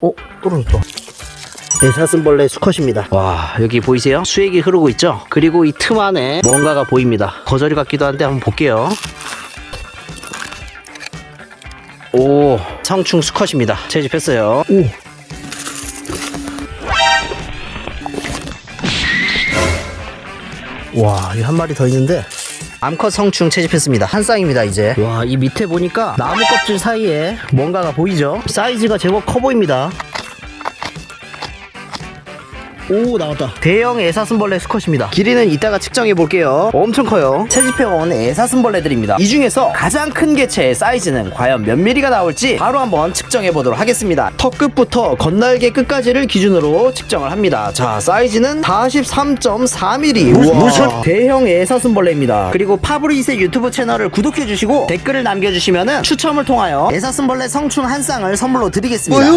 어? 떨어졌다. 네, 사슴벌레 수컷입니다. 와, 여기 보이세요? 수액이 흐르고 있죠? 그리고 이 틈 안에 뭔가가 보입니다. 거저리 같기도 한데 한번 볼게요. 오, 성충 수컷입니다. 채집했어요. 오. 와, 이 한 마리 더 있는데. 암컷 성충 채집했습니다. 한 쌍입니다, 이제. 와, 이 밑에 보니까 나무 껍질 사이에 뭔가가 보이죠? 사이즈가 제법 커 보입니다. 오 나왔다. 대형 애사슴벌레 수컷입니다. 길이는 이따가 측정해 볼게요. 엄청 커요. 채집해온 애사슴벌레들입니다. 이 중에서 가장 큰 개체의 사이즈는 과연 몇 미리가 나올지 바로 한번 측정해 보도록 하겠습니다. 턱 끝부터 건날개 끝까지를 기준으로 측정을 합니다. 자 사이즈는 43.4mm 우와. 대형 애사슴벌레입니다. 그리고 파브리스의 유튜브 채널을 구독해 주시고 댓글을 남겨주시면 추첨을 통하여 애사슴벌레 성충 한 쌍을 선물로 드리겠습니다. 뭐요?